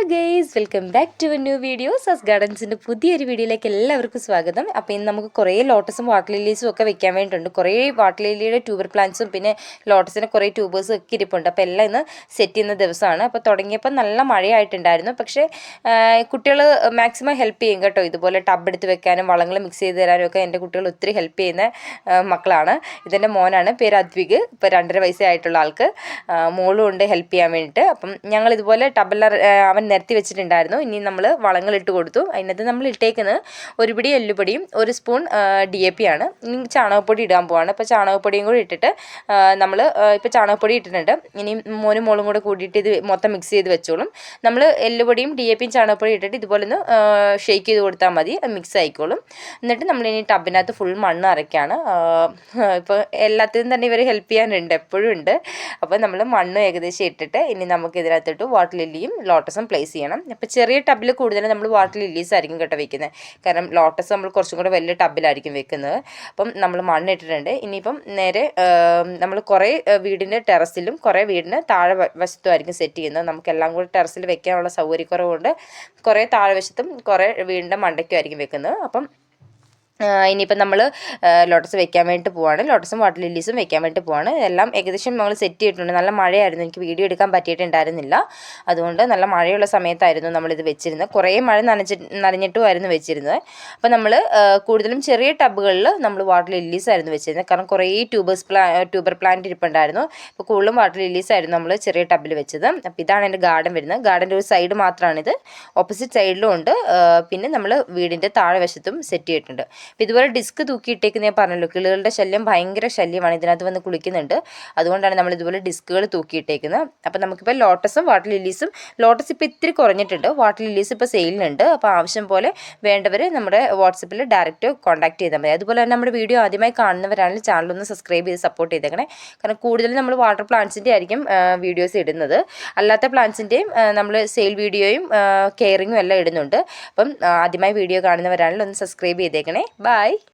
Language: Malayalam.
Hello guys welcome back to a new video സസ് ഗാർഡൻസിന്റെ പുതിയൊരു വീഡിയോയിലേക്ക് എല്ലാവർക്കും സ്വാഗതം. അപ്പോൾ ഇന്ന് നമുക്ക് കുറേ ലോട്ടസും വാട്ടർ ലില്ലീസും ഒക്കെ വെക്കാൻ വേണ്ടിയിട്ടുണ്ട്. കുറേ വാട്ടർ ലില്ലിയുടെ ട്യൂബർ പ്ലാന്റ്സും പിന്നെ ലോട്ടസിന് കുറേ ട്യൂബേഴ്സും ഒക്കെ ഇരിപ്പുണ്ട്. അപ്പോൾ എല്ലാം ഇന്ന് സെറ്റ് ചെയ്യുന്ന ദിവസമാണ്. അപ്പോൾ തുടങ്ങിയപ്പോൾ നല്ല മഴയായിട്ടുണ്ടായിരുന്നു. പക്ഷേ കുട്ടികൾ മാക്സിമം ഹെൽപ്പ് ചെയ്യും കേട്ടോ. ഇതുപോലെ ടബ് എടുത്ത് വെക്കാനും വളങ്ങൾ മിക്സ് ചെയ്ത് തരാനും ഒക്കെ എന്റെ കുട്ടികൾ ഒത്തിരി ഹെൽപ്പ് ചെയ്യുന്ന മക്കളാണ്. ഇതെന്റെ മോനാണ് പേര് അദ്വിക്. ഇപ്പോൾ രണ്ടര വയസ്സേ ആയിട്ടുള്ള ആൾക്ക് മോളും ഉണ്ട് ഹെൽപ്പ് ചെയ്യാൻ വേണ്ടിയിട്ട്. അപ്പം ഞങ്ങൾ ഇതുപോലെ അവൻ നിരത്തി വെച്ചിട്ടുണ്ടായിരുന്നു. ഇനി നമ്മൾ വളങ്ങൾ ഇട്ട് കൊടുത്തു. അതിനകത്ത് നമ്മൾ ഇട്ടേക്കുന്നത് ഒരു പിടി എല്ലുപൊടിയും ഒരു സ്പൂൺ ഡി എ പി ആണ്. ഇനി ചാണകപ്പൊടി ഇടാൻ പോവാണ്. അപ്പോൾ ചാണകപ്പൊടിയും കൂടി ഇട്ടിട്ട് നമ്മൾ ഇപ്പോൾ ചാണകപ്പൊടി ഇട്ടിട്ടുണ്ട്. ഇനി മോനും മോളും കൂടെ കൂടിയിട്ട് ഇത് മൊത്തം മിക്സ് ചെയ്ത് വെച്ചോളും. നമ്മൾ എല്ലുപൊടിയും ഡി എ പിയും ചാണകപ്പൊടി ഇട്ടിട്ട് ഇതുപോലെ ഒന്ന് ഷേക്ക് ചെയ്ത് കൊടുത്താൽ മതി. മിക്സ് ആയിക്കോളും. എന്നിട്ട് നമ്മൾ ഇനി ടബിനകത്ത് ഫുൾ മണ്ണ് അരയ്ക്കാണ്. ഇപ്പോൾ എല്ലാത്തിനും തന്നെ ഇവർ ഹെൽപ്പ് ചെയ്യാനുണ്ട്. എപ്പോഴും ഉണ്ട്. അപ്പോൾ നമ്മൾ മണ്ണ് ഏകദേശം ഇട്ടിട്ട് ഇനി നമുക്ക് ഇതിനകത്തിട്ട് വാട്ടർ ലില്ലിയും ലോട്ടസും ദിവസം പ്ലേസ് ചെയ്യണം. അപ്പോൾ ചെറിയ ടബിൽ കൂടുതൽ നമ്മൾ വാട്ടർ ലില്ലീസ് ആയിരിക്കും കേട്ടോ വെക്കുന്നത് കാരണം ലോട്ടസ് നമ്മൾ കുറച്ചും കൂടെ വലിയ ടബിലായിരിക്കും വെക്കുന്നത്. അപ്പം നമ്മൾ മണ്ണിട്ടിട്ടുണ്ട് ഇനിയിപ്പം നേരെ നമ്മൾ കുറേ വീടിന്റെ ടെറസിലും കുറേ വീടിന് താഴെ വശത്തുമായിരിക്കും സെറ്റ് ചെയ്യുന്നത്. നമുക്കെല്ലാം കൂടി ടെറസിൽ വെക്കാനുള്ള സൗകര്യക്കുറവുകൊണ്ട് കുറേ താഴെ വശത്തും കുറേ വീടിന്റെ മണ്ടയ്ക്കും ആയിരിക്കും വെക്കുന്നത്. അപ്പം ഇനിയിപ്പം നമ്മൾ ലോട്ടസ് വെക്കാൻ വേണ്ടിയിട്ട് പോവാണ്. ലോട്ടസും വാട്ടർ ലില്ലീസും വെക്കാൻ വേണ്ടി പോവാണ്. എല്ലാം ഏകദേശം നമ്മൾ സെറ്റ് ചെയ്തിട്ടുണ്ട്. നല്ല മഴയായിരുന്നു. എനിക്ക് വീഡിയോ എടുക്കാൻ പറ്റിയിട്ടുണ്ടായിരുന്നില്ല. അതുകൊണ്ട് നല്ല മഴയുള്ള സമയത്തായിരുന്നു നമ്മളിത് വെച്ചിരുന്നത്. കുറേ മഴ നനച്ച് നനഞ്ഞിട്ടുമായിരുന്നു വെച്ചിരുന്നത്. അപ്പോൾ നമ്മൾ കൂടുതലും ചെറിയ ടബുകളിൽ നമ്മൾ വാട്ടർ ലില്ലീസ് ആയിരുന്നു വെച്ചിരുന്നത്. കാരണം കുറേ ട്യൂബേഴ്സ് പ്ലാ ട്യൂബർ പ്ലാന്റ് ഇരിപ്പുണ്ടായിരുന്നു. അപ്പോൾ കൂടുതലും വാട്ടർ ലില്ലീസ് ആയിരുന്നു നമ്മൾ ചെറിയ ടബിൽ വെച്ചത്. അപ്പോൾ ഇതാണ് എന്റെ ഗാർഡൻ വരുന്നത്. ഗാർഡന്റെ ഒരു സൈഡ് മാത്രമാണിത് ഓപ്പോസിറ്റ് സൈഡിലും ഉണ്ട്. പിന്നെ നമ്മൾ വീടിന്റെ താഴെ വശത്തും സെറ്റ് ചെയ്തിട്ടുണ്ട്. അപ്പോൾ ഇതുപോലെ ഡിസ്ക് തൂക്കിയിട്ടേക്ക് ഞാൻ പറഞ്ഞല്ലോ കിളികളുടെ ശല്യം ഭയങ്കര ശല്യമാണ് ഇതിനകത്ത് വന്ന് കുളിക്കുന്നുണ്ട്. അതുകൊണ്ടാണ് നമ്മൾ ഇതുപോലെ ഡിസ്കുകൾ തൂക്കിയിട്ടേക്കുന്നത് അപ്പോൾ നമുക്കിപ്പോൾ ലോട്ടസും വാട്ടർ ലില്ലീസും ലോട്ടസ് ഇപ്പോൾ ഇത്തിരി കുറഞ്ഞിട്ടുണ്ട്. വാട്ടർ ലില്ലീസ് ഇപ്പോൾ സെയിലിനുണ്ട് അപ്പോൾ ആവശ്യം പോലെ വേണ്ടവർ നമ്മുടെ വാട്സപ്പിൽ ഡയറക്റ്റ് കോൺടാക്ട് ചെയ്താൽ മതി. അതുപോലെ തന്നെ നമ്മുടെ വീഡിയോ ആദ്യമായി കാണുന്നവരാണെങ്കിൽ ചാനൽ ഒന്ന് സബ്സ്ക്രൈബ് ചെയ്ത് സപ്പോർട്ട് ചെയ്തേക്കണേ. കാരണം കൂടുതലും നമ്മൾ വാട്ടർ പ്ലാന്റ്സിന്റെ ആയിരിക്കും വീഡിയോസ് ഇടുന്നത്. അല്ലാത്ത പ്ലാന്റ്സിന്റെയും നമ്മൾ സെയിൽ വീഡിയോയും കെയറിങ്ങും എല്ലാം ഇടുന്നുണ്ട്. അപ്പം ആദ്യമായി വീഡിയോ കാണുന്നവരാണെങ്കിൽ ഒന്ന് സബ്സ്ക്രൈബ് ചെയ്തേക്കണേ. bye.